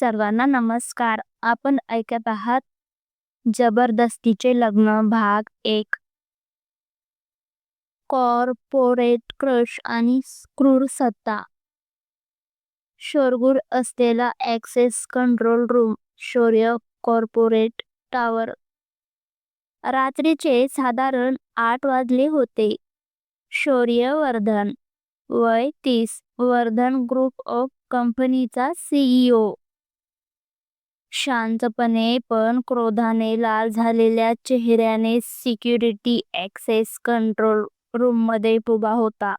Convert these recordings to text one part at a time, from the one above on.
सर्वांना नमस्कार. आपण ऐकत आहात जबरदस्तीचे लग्न भाग एक. कॉर्पोरेट क्रश आणि क्रूर सत्ता. शोरगुर असलेला access control room Shaurya corporate tower. रात्रीचे साधारण आठ वाजले होते. शौर्य वर्धन वय तीस वर्धन ग्रुप ऑफ कंपनीचा सीईओ शांतपणे पण क्रोधाने लाल झालेल्या चेहऱ्याने सिक्युरिटी ॲक्सेस कंट्रोल रूममध्ये उभा होता.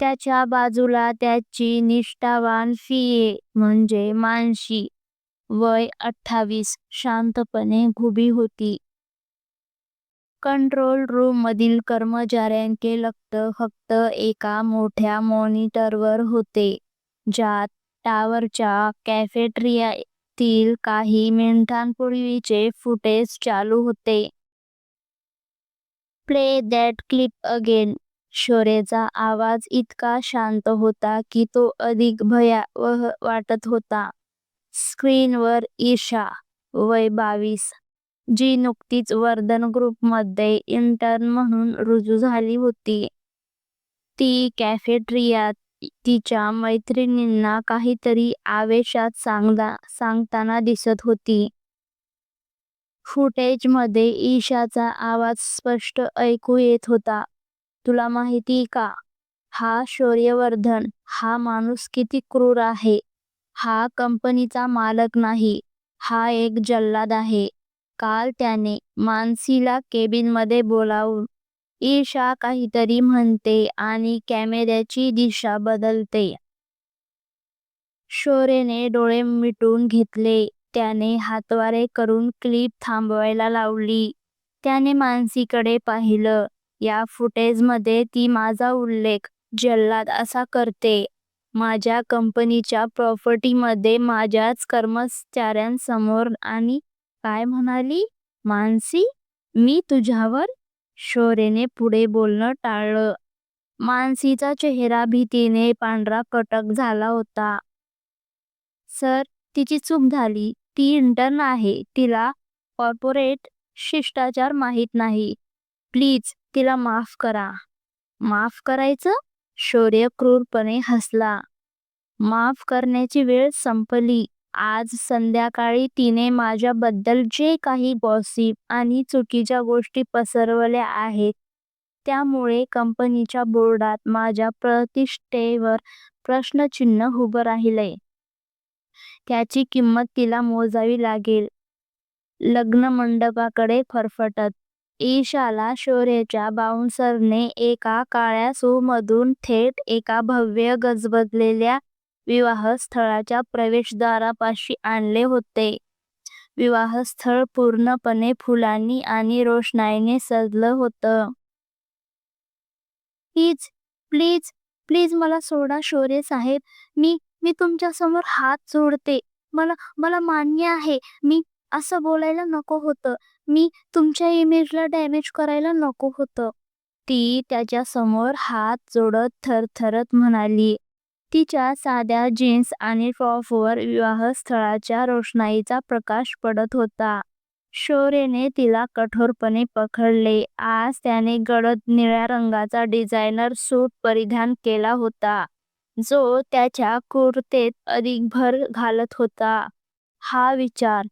त्याच्या बाजूला त्याची निष्ठावान फीए म्हणजे मानशी वय अठ्ठावीस शांतपणे उभी होती. कंट्रोल रूम मधील कर्मचाऱ्यांचे लक्ष फक्त एका मोठ्या मॉनिटरवर होते ज्यात टावरच्या तील काही मिनिटांपूर्वीचे फुटेज चालू होते. Play that clip again. शोरेचा आवाज इतका शांत होता की तो अधिक भयावह वाटत होता. स्क्रीनवर ईशा वय बावीस. जी नुकतीच वर्धन ग्रुपमध्ये इंटर्न म्हणून रुजू झाली होती. ती कॅफेटेरियात तिच्या मैत्रिणींना काहीतरी आवेशात सांगताना दिसत होती. फुटेजमध्ये ईशाचा आवाज स्पष्ट ऐकू येत होता. तुला माहिती का? हा शौर्यवर्धन हा माणूस किती क्रूर आहे. हा कंपनीचा मालक नाही. हा एक जल्लाद आहे. काल त्याने मानसीला केबिनमध्ये बोलावून ईशा काहीतरी म्हणते आणि कॅमेऱ्याची दिशा बदलते. शोरेने डोळे मिटून घेतले. त्याने हातवारे करून क्लिप थांबवायला लावली. त्याने मानसीकडे पाहिलं. या फुटेजमध्ये ती माझा उल्लेख जल्लाद असा करते. माझ्या कंपनीच्या प्रॉपर्टीमध्ये माझ्याच कर्मचाऱ्यांसमोर आणि काय म्हणाली? मानसी मी तुझ्यावर शौर्यने पुढे बोलणं टाळलं. मानसीचा चेहरा भीतीने पांढरा कटक झाला होता. सर तिची चूक झाली. ती इंटर्न आहे. तिला कॉर्पोरेट शिष्टाचार माहीत नाही. प्लीज तिला माफ करा. माफ करायचं? शौर्य क्रूरपणे हसला. माफ करण्याची वेळ संपली. आज संध्याकाळी तिने माझ्याबद्दल जे काही गॉसिप आणि चुकीच्या गोष्टी पसरवल्या आहेत त्यामुळे कंपनीच्या बोर्डात माझ्या प्रतिष्ठेवर प्रश्नचिन्ह उभं राहिलंय. त्याची किंमत तिला मोजावी लागेल. लग्न मंडपाकडे फरफटत ईशाला शौर्याच्या बाउन्सरने एका काळ्या सूमधून थेट एका भव्य गजबजलेल्या विवाहस्थळाच्या प्रवेशद्वारापाशी आणले होते. विवाहस्थळ पूर्णपणे फुलांनी आणि रोषणाईने सजलं होतं. प्लीज प्लीज प्लीज मला सोडा शौर्य साहेब. मी मी तुमच्यासमोर हात जोडते. मला मला मान्य आहे. मी असं बोलायला नको होतं. मी तुमच्या इमेजला डॅमेज करायला नको होतं. ती त्याच्यासमोर हात जोडत थरथरत म्हणाली. तिच्या साध्या जीन्स आणि टॉपवर विवाहस्थळाच्या रोषणाईचा प्रकाश पडत होता. शौर्यने तिला कठोरपणे पकडले. आज त्याने गडद निळ्या रंगाचा डिझायनर सूट परिधान केला होता जो त्याच्या कुर्तेत अधिक भर घालत होता. हा विचार.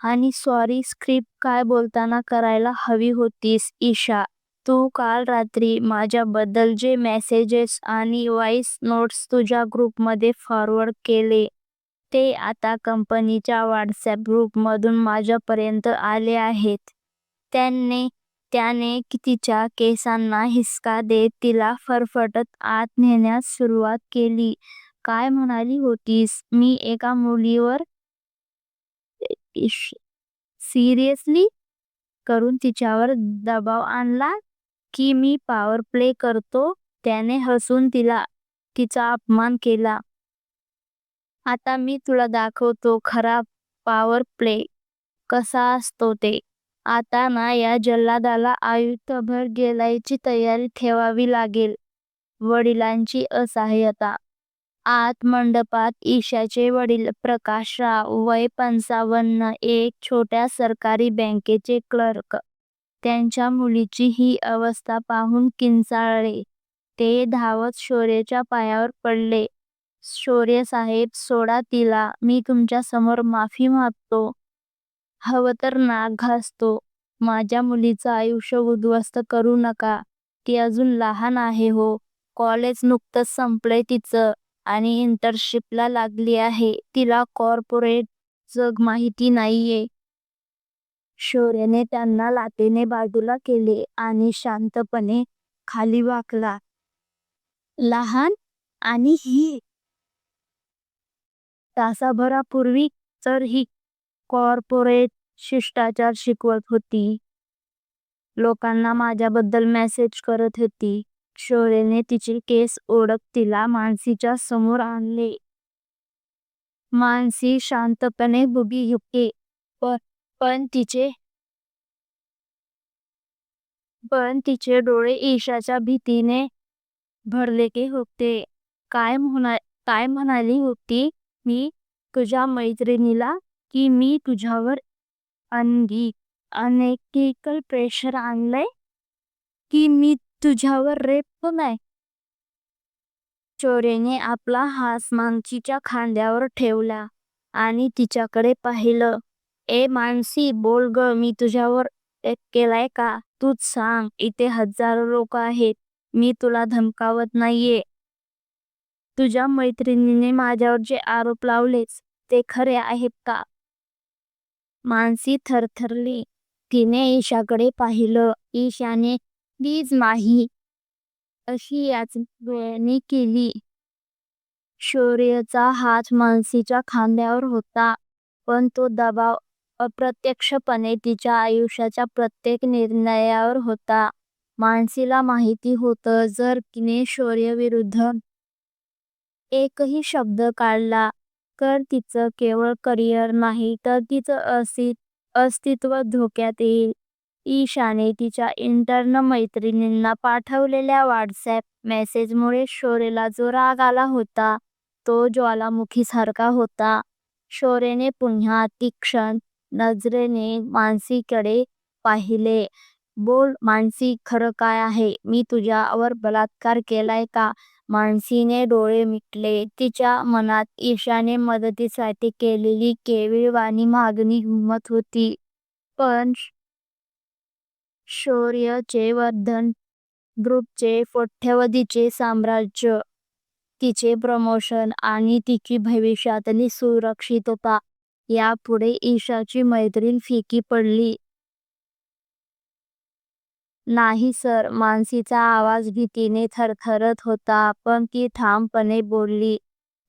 आणि सॉरी स्क्रिप्ट काय बोलताना करायला हवी होतीस ईशा? तू काल रात्री माझ्याबद्दल जे मेसेजेस आणि व्हॉइस नोट्स तुझ्या ग्रुपमध्ये फॉरवर्ड केले ते आता कंपनीच्या व्हॉट्सॲप ग्रुपमधून माझ्यापर्यंत आले आहेत. त्याने त्याने तिच्या केसांना हिसका देत तिला फरफटत आत नेण्यास सुरुवात केली. काय म्हणाली होतीस? मी एका मुलीवर सिरियसली करून तिच्यावर दबाव आणला? की मी पॉवर प्ले करतो त्याने हसून तिला तिचा अपमान केला. आता मी तुला दाखवतो खरा पॉवर प्ले कसा असतो ते. आता ना या जल्लादाला आयुष्यभर गेलायची तयारी ठेवावी लागेल. वडिलांची असहाय्यता आत मंडपात ईशाचे वडील प्रकाशराव वय पंचावन्न एक छोट्या सरकारी बँकेचे क्लर्क त्यांच्या मुलीची ही अवस्था पाहून किंचाळले. ते धावत शौर्याच्या पायावर पडले. शौर्य साहेब सोडा तिला. मी तुमच्यासमोर माफी मागतो. हवं तर नाक घासतो. माझ्या मुलीचं आयुष्य उद्ध्वस्त करू नका. ती अजून लहान आहे हो. कॉलेज नुकतंच संपलंय तिचं आणि इंटर्नशिपला लागली आहे. तिला कॉर्पोरेट जग माहिती नाहीये. शौर्याने त्यांना लाटेने बाजूला केले आणि शांतपणे खाली वाकला. लहान आणि ही तासाभरापूर्वी तर ही कॉर्पोरेट शिष्टाचार शिकवत होती. लोकांना माझ्याबद्दल मेसेज करत होती. शौर्यने तिचे केस ओढत तिला मानसीच्या समोर आणले. मानसी शांतपणे उभी होती पण तिचे पण तिचे डोळे ईशाच्या भीतीने भरलेले होते. काय म्हणा काय म्हणाली होती मी तुझ्या मैत्रिणीला की मी तुझ्यावर अंधी अनएथिकल प्रेशर आणलंय की मी तुझ्यावर रेप आहे? चोरेने आपला हात मानसीच्या खांद्यावर ठेवला आणि तिच्याकडे पाहिलं. ए मानसी बोल ग मी तुझ्यावर एक केलाय का? तूच सांग इथे हजारो लोक आहेत मी तुला धमकावत नाहीये. तुझ्या मैत्रिणीने माझ्यावर जे आरोप लावलेच ते खरे आहेत का? मानसी थरथरली तिने ईशाकडे पाहिलं ईशाने प्लीज माही अशी याच डोळ्यांनी केली. शौर्यचा हात मानसीच्या खांद्यावर होता पण तो दबाव अप्रत्यक्षपणे तिच्या आयुष्याच्या प्रत्येक निर्णयावर होता. मानसीला माहिती होतं जर तिने शौर्यविरुद्ध एकही शब्द काढला तर तिचं केवळ करिअर नाही तर तिचं अस्तित्व अस्तित्व धोक्यात येईल. ईशाने तिच्या इंटर्न मैत्रिणींना पाठवलेल्या व्हॉट्सॲप मेसेजमुळे शौर्यला जो राग आला होता तो ज्वालामुखीसारखा होता. शौर्यने पुन्हा तीक्ष्ण नजरेने मानसीकडे पाहिले. बोल मानसी खरं काय आहे? मी तुझ्यावर बलात्कार केलाय का? मानसीने डोळे मिटले. तिच्या मनात ईशाने मदतीसाठी केलेली केविलवाणी मागणी घुमत होती. पण शौर्यचे वर्धन ग्रुपचे कोट्यवधीचे साम्राज्य तिचे प्रमोशन आणि तिची भविष्यातली सुरक्षितता यापुढे ईशाची मैत्रीण फिकी पडली. नाही सर. मानसीचा आवाज भीतीने थरथरत होता पण ती ठामपणे बोलली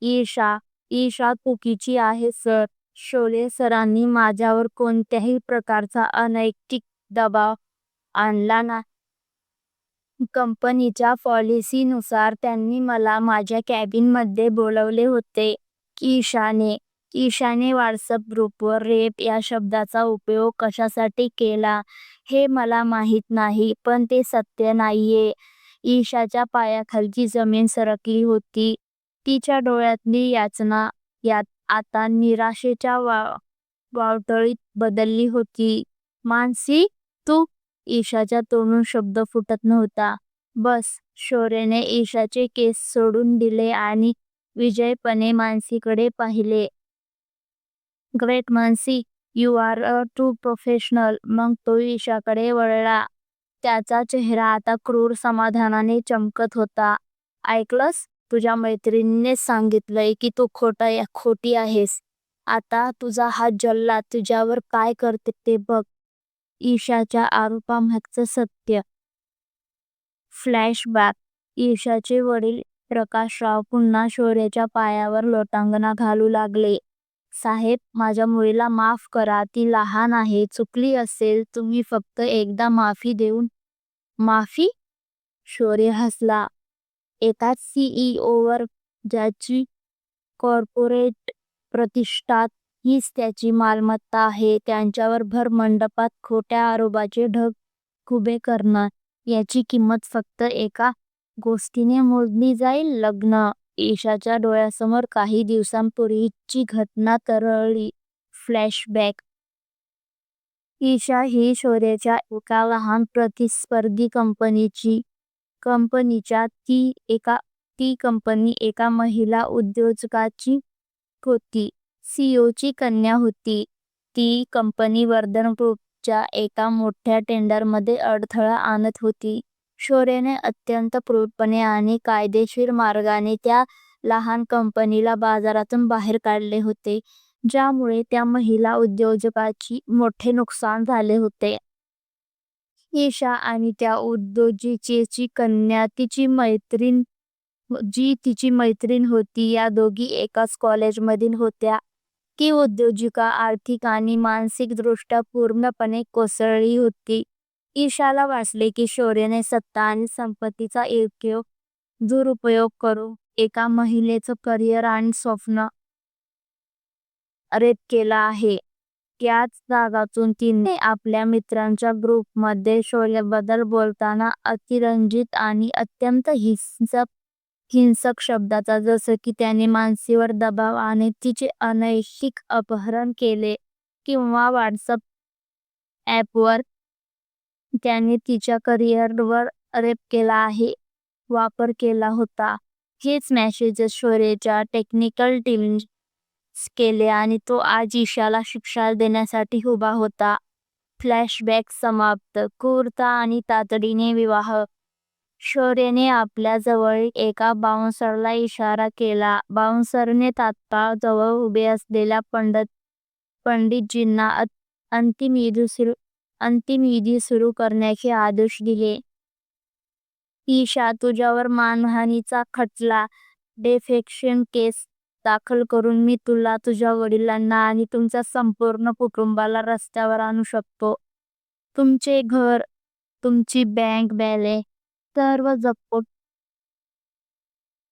ईशा ईशा चुकीची आहे सर. शोले सरांनी माझ्यावर कोणत्याही प्रकारचा अनैतिक दबाव आणला ना कंपनीच्या पॉलिसीनुसार त्यांनी मला माझ्या कॅबिनमध्ये बोलवले होते ईशाने. ईशाने व्हॉट्सअप ग्रुपवर रेप या शब्दाचा उपयोग कशासाठी केला हे मला माहीत नाही पण ते सत्य नाहीये. ईशाच्या पायाखालची जमीन सरकली होती. तिच्या डोळ्यातली याचना यात आता निराशेच्या वा वावटळीत बदलली होती. मानसी तू? ईशाच्या तोंडून शब्द फुटत नव्हता. बस शौर्यने ईशाचे केस सोडून दिले आणि विजयपणे मानसीकडे पाहिले. Great Mansi you are a true professional. मग तो ईशाकडे वळला. त्याचा चेहरा आता क्रूर समाधानाने चमकत होता. ऐकलंस? तुझ्या मैत्रिणीने सांगितलंय की तू खोटा खोटी आहेस. आता तुझा हा जल्ला तुझ्यावर काय करते ते बघ. ईशाच्या आरोपामागचं सत्य. फ्लॅशबॅक. ईशाचे वडील प्रकाशराव पुन्हा शौर्याच्या पायावर लोटांगणा घालू लागले. साहेब माझ्या मुलीला माफ करा. ती लहान आहे चुकली असेल. तुम्ही फक्त एकदा माफी देऊन माफी? शौर्य हसला. एकाच सीईओवर ज्याची कॉर्पोरेट प्रतिष्ठात हीच त्याची मालमत्ता आहे. त्यांच्यावर भर मंडपात खोट्या आरोपाचे ढग उभे करणं याची किंमत फक्त एका गोष्टीने मोजली जाईल लग्न. ईशाच्या डोळ्यासमोर काही दिवसांपूर्वीची घटना तरळली. फ्लॅशबॅक ईशा ही शोरेच्या एका लहान प्रतिस्पर्धी कंपनीची कंपनीच्या ती एका ती कंपनी एका महिला उद्योजकाची होती. सीईओची कन्या होती. ती कंपनी वर्धन ग्रुपच्या एका मोठ्या टेंडरमध्ये अडथळा आणत होती. शोरेने अत्यंत क्रूरपणे आणि कायदेशीर मार्गाने त्या लहान कंपनीला बाजारातून बाहेर काढले होते, ज्यामुळे त्या महिला उद्योजकाची मोठे नुकसान झाले होते. ईशा आणि त्या उद्योजिकेची कन्या तिची मैत्रीण जी तिची मैत्रीण होती या दोघी एकाच कॉलेजमधील होत्या. ती उद्योजिका आर्थिक आणि मानसिकदृष्ट्या पूर्णपणे कोसळली होती. ईशाला वाटले की शौर्यने सत्ता आणि संपत्तीचा योग्य दुरुपयोग करून एका महिलेचं करिअर आणि स्वप्न रेप केला आहे. त्याच जागातून तिने आपल्या मित्रांच्या ग्रुपमध्ये शौर्याबद्दल बोलताना अतिरंजित आणि अत्यंत हिंसक हिंसक शब्दाचा जसं की त्याने मानसीवर दबाव आणि तिचे अनैतिक अपहरण केले किंवा व्हॉट्सअप ॲपवर त्याने तिच्या करिअरवर रेप केला आहे वापर केला होता. हेच मॅसेज ऐश्वर्याच्या टेक्निकल टीमने केले आणि तो आज ईशाला शिक्षा देण्यासाठी उभा होता. फ्लॅशबॅक समाप्त. क्रूरता आणि तातडीने विवाह शौर्यने आपल्या जवळील एका बाउन्सरला इशारा केला. बाउन्सरने तात्काळ जवळ उभे असलेल्या पंडितजींना अंतिम अंतिम विधी सुरू करण्याचे आदेश दिले. ईशा, तुझ्यावर मानहानीचा खटला, डेफेक्शन केस दाखल करून मी तुला, तुझ्या वडिलांना आणि तुमच्या संपूर्ण कुटुंबाला रस्त्यावर आणू शकतो. तुमचे घर, तुमची बँक बॅलन्स सर्व जप्त